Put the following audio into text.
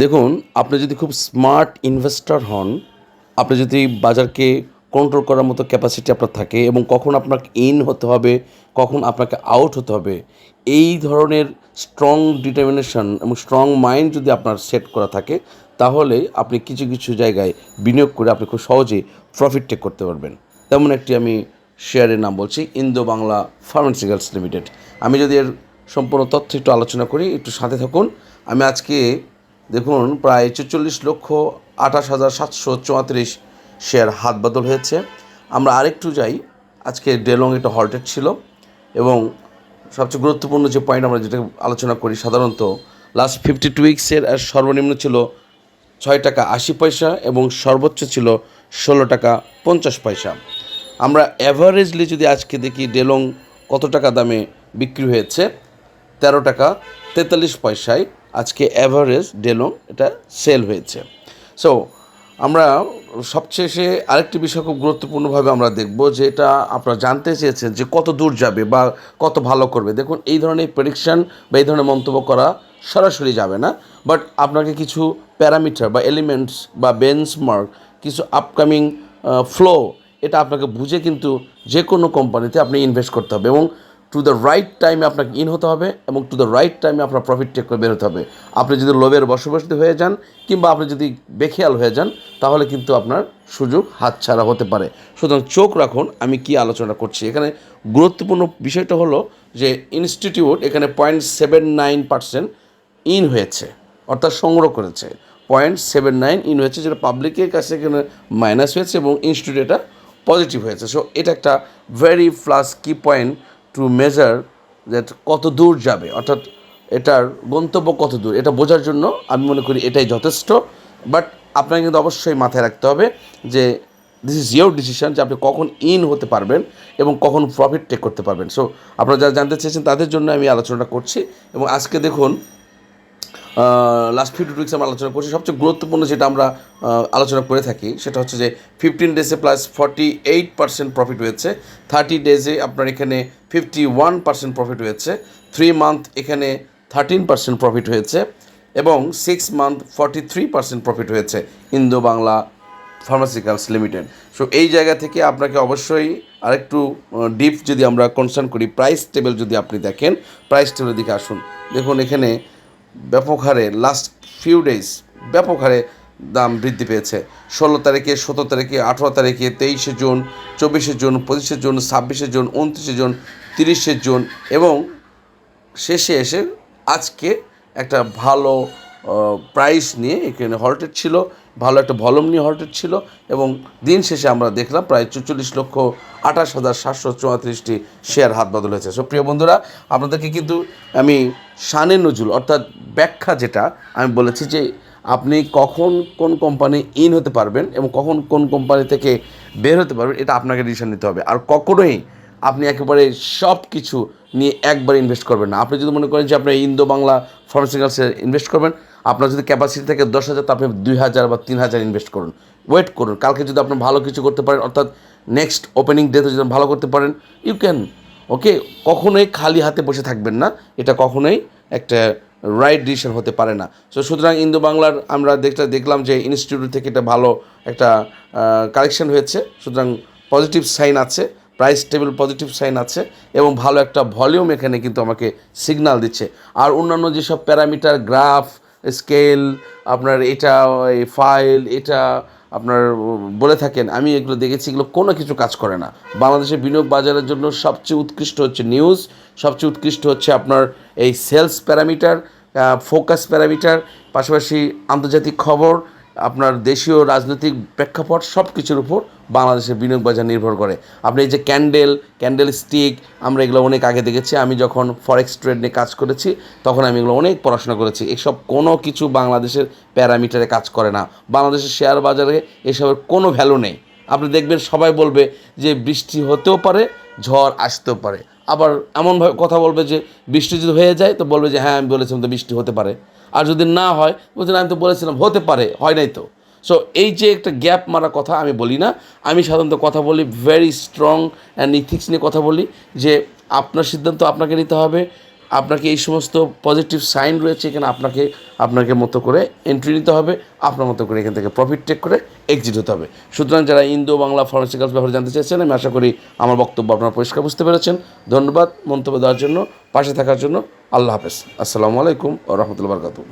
দেখুন, আপনি যদি খুব স্মার্ট ইনভেস্টার হন, আপনি যদি বাজারকে কন্ট্রোল করার মতো ক্যাপাসিটি আপনার থাকে এবং কখন আপনাকে ইন হতে হবে, কখন আপনাকে আউট হতে হবে, এই ধরনের স্ট্রং ডিটারমিনেশন এবং স্ট্রং মাইন্ড যদি আপনার সেট করা থাকে, তাহলে আপনি কিছু কিছু জায়গায় বিনিয়োগ করে আপনি খুব সহজেই প্রফিট টেক করতে পারবেন। তেমন একটি আমি শেয়ারের নাম বলছি, ইন্দো বাংলা ফার্মাসিক্যালস লিমিটেড আমি যদি এর সম্পূর্ণ তথ্য একটু আলোচনা করি, একটু সাথে থাকুন। আমি আজকে দেখুন, প্রায় ছেচল্লিশ লক্ষ আঠাশ হাজার সাতশো চুয়াত্রিশ শেয়ার হাত বদল হয়েছে। আমরা আরেকটু যাই। আজকে ডেলং একটা হল্টেড ছিল এবং সবচেয়ে গুরুত্বপূর্ণ যে পয়েন্ট আমরা যেটা আলোচনা করি সাধারণত লাস্ট ফিফটি টু উইক্সের সর্বনিম্ন ছিল ছয় টাকা আশি পয়সা এবং সর্বোচ্চ ছিল ষোলো টাকা পঞ্চাশ পয়সা। আমরা অ্যাভারেজলি যদি আজকে দেখি ডেলং কত টাকা দামে বিক্রি হয়েছে, তেরো টাকা তেতাল্লিশ পয়সায় আজকে অ্যাভারেজ ডেলং এটা সেল হয়েছে। সো আমরা সবশেষে আরেকটি বিষয় খুব গুরুত্বপূর্ণভাবে আমরা দেখব যে এটা আপনারা জানতে চেয়েছেন যে কত দূর যাবে বা কত ভালো করবে। দেখুন, এই ধরনের প্রেডিকশান বা এই ধরনের মন্তব্য করা সরাসরি যাবে না। বাট আপনাকে কিছু প্যারামিটার বা এলিমেন্টস বা বেঞ্চমার্ক কিছু আপকামিং ফ্লো এটা আপনাকে বুঝে কিন্তু যে কোনো কোম্পানিতে আপনি ইনভেস্ট করতে হবে। এবং টু দ্য রাইট টাইমে আপনাকে ইন হতে হবে এবং টু দ্য রাইট টাইমে আপনার প্রফিট টেক করে বেরোতে হবে। আপনি যদি লোভের বসবাসী হয়ে যান কিংবা আপনি যদি বেখেয়াল হয়ে যান, তাহলে কিন্তু আপনার সুযোগ হাতছাড়া হতে পারে। সুতরাং চোখ রাখুন, আমি কি আলোচনা করছি। এখানে গুরুত্বপূর্ণ বিষয়টা হলো যে ইনস্টিটিউট এখানে point seven nine percent in হয়েছে, অর্থাৎ সংগ্রহ করেছে। পয়েন্ট সেভেন নাইন ইন হয়েছে, যেটা পাবলিকের কাছে এখানে মাইনাস হয়েছে এবং ইনস্টিটিউট এটা পজিটিভ হয়েছে। সো এটা একটা ভেরি প্লাস কি পয়েন্ট টু মেজার দ্যাট কত দূর যাবে? অর্থাৎ এটার গন্তব্য কত দূর? এটা বোঝার জন্য আমি মনে করি এটাই যথেষ্ট। বাট আপনাকে কিন্তু অবশ্যই মাথায় রাখতে হবে যে দিস ইজ ইয়োর ডিসিশন যে আপনি কখন ইন হতে পারবেন এবং কখন প্রফিট টেক করতে পারবেন। সো আপনারা যারা জানতে চেয়েছেন তাদের জন্য আমি আলোচনাটা করছি এবং আজকে দেখুন লাস্ট ফিফটি উইক্স আমরা আলোচনা করছি। সবচেয়ে গুরুত্বপূর্ণ যেটা আমরা আলোচনা করে থাকি, সেটা হচ্ছে যে fifteen ডেজে plus forty eight percent profit হয়েছে। থার্টি ডেজে আপনার এখানে ফিফটি ওয়ান পার্সেন্ট প্রফিট হয়েছে। থ্রি মান্থ এখানে থার্টিন পার্সেন্ট প্রফিট হয়েছে। এবং six month forty three percent profit হয়েছে Indo Bangla pharmaceuticals limited so এই জায়গা থেকে আপনাকে অবশ্যই আরেকটু ডিপ যদি আমরা কনসার্ন করি প্রাইস টেবিল যদি আপনি দেখেন প্রাইস টেবিলের দিকে আসুন। দেখুন, এখানে ব্যাপক হারে লাস্ট ফিউ ডেজ ব্যাপক হারে দাম বৃদ্ধি পেয়েছে। ষোলো তারিখে, সতেরো তারিখে, আঠেরো তারিখে, তেইশে জুন, চব্বিশে জুন, পঁচিশে জুন, ছাব্বিশে জুন, উনত্রিশে জুন, তিরিশে জুন এবং শেষে এসে আজকে একটা ভালো প্রাইস নিয়ে এখানে হল্টেড ছিল। ভালো একটা ভলম নিয়ে হল্টেড ছিল এবং দিন শেষে আমরা দেখলাম প্রায় চুচল্লিশ লক্ষ আঠাশ হাজার সাতশো চৌত্রিশটি শেয়ার হাত বদল হয়েছে। সো প্রিয় বন্ধুরা, আপনাদেরকে কিন্তু আমি শানে নজুল অর্থাৎ ব্যাখ্যা যেটা আমি বলেছি যে আপনি কখন কোন কোম্পানি ইন হতে পারবেন এবং কখন কোন কোম্পানি থেকে বের হতে পারবেন, এটা আপনাকে ডিসিশন নিতে হবে। আর কখনোই আপনি একেবারে সব কিছু নিয়ে একবার ইনভেস্ট করবেন না। আপনি যদি মনে করেন যে আপনি ইন্দো বাংলা ফার্মাসিউটিক্যালসে ইনভেস্ট করবেন, আপনার যদি ক্যাপাসিটি থাকে দশ হাজার, তো আপনি দুই হাজার বা তিন হাজার ইনভেস্ট করুন। ওয়েট করুন। কালকে যদি আপনি ভালো কিছু করতে পারেন, অর্থাৎ নেক্সট ওপেনিং ডেতে যদি ভালো করতে পারেন ইউ ক্যান ওকে কখনোই খালি হাতে বসে থাকবেন না। এটা কখনোই একটা রাইট ডিসিশন হতে পারে না। সো সুতরাং ইন্দো বাংলার আমরা দেখতে দেখলাম যে ইনস্টিটিউট থেকে এটা ভালো একটা কালেকশন হয়েছে। সুতরাং পজিটিভ সাইন আছে। প্রাইস টেবিল পজিটিভ সাইন আছে এবং ভালো একটা ভলিউম এখানে কিন্তু আমাকে সিগনাল দিচ্ছে। আর অন্যান্য যেসব প্যারামিটার গ্রাফ স্কেল আপনার এটা, এই ফাইল এটা আপনার বলে থাকেন, আমি এগুলো দেখেছি, এগুলো কোনো কিছু কাজ করে না। বাংলাদেশের বিনিয়োগ বাজারের জন্য সবচেয়ে উৎকৃষ্ট হচ্ছে নিউজ সবচেয়ে উৎকৃষ্ট হচ্ছে আপনার এই সেলস প্যারামিটার ফোকাস প্যারামিটার, পাশাপাশি আন্তর্জাতিক খবর আপনার দেশীয় রাজনৈতিক প্রেক্ষাপট সব কিছুর উপর বাংলাদেশের বিনিয়োগ বাজার নির্ভর করে। আপনি এই যে ক্যান্ডেল ক্যান্ডেল স্টিক, আমরা এগুলো অনেক আগে দেখেছি। আমি যখন ফরেক্স ট্রেড নিয়ে কাজ করেছি, তখন আমি এগুলো অনেক পড়াশোনা করেছি। এসব কোনো কিছু বাংলাদেশের প্যারামিটারে কাজ করে না। বাংলাদেশের শেয়ার বাজারে এসবের কোনো ভ্যালু নেই। আপনি দেখবেন সবাই বলবে যে বৃষ্টি হতেও পারে, ঝড় আসতেও পারে। আবার এমনভাবে কথা বলবে যে বৃষ্টি যদি হয়ে যায়, তো বলবে যে হ্যাঁ আমি বলেছিলাম তো বৃষ্টি হতে পারে। আর যদি না হয়, বলছেন, আমি তো বলেছিলাম, হতে পারে, হয় নাই তো। সো এই যে একটা গ্যাপ মারা কথা আমি বলি না, আমি সাধারণত কথা বলি ভেরি স্ট্রং অ্যান্ড ইথিক্স নিয়ে কথা বলি, যে আপনার সিদ্ধান্ত আপনাকে নিতে হবে। আপনাকে এই সমস্ত পজিটিভ সাইন রয়েছে এখানে আপনাকে আপনাকে মতো করে এন্ট্রি নিতে হবে, আপনার মতো করে এখান থেকে প্রফিট টেক করে এক্সিট হতে হবে। সুতরাং যারা ইন্দো বাংলা ফার্মাসিক্যালস ব্যাপারে জানতে চাইছেন আমি আশা করি আমার বক্তব্য আপনারা পরিষ্কার বুঝতে পেরেছেন। ধন্যবাদ মন্তব্য দেওয়ার জন্য, পাশে থাকার জন্য। আল্লাহ হাফেজ। আসসালামু আলাইকুম ও রহমতুল্লাহ বারকাতু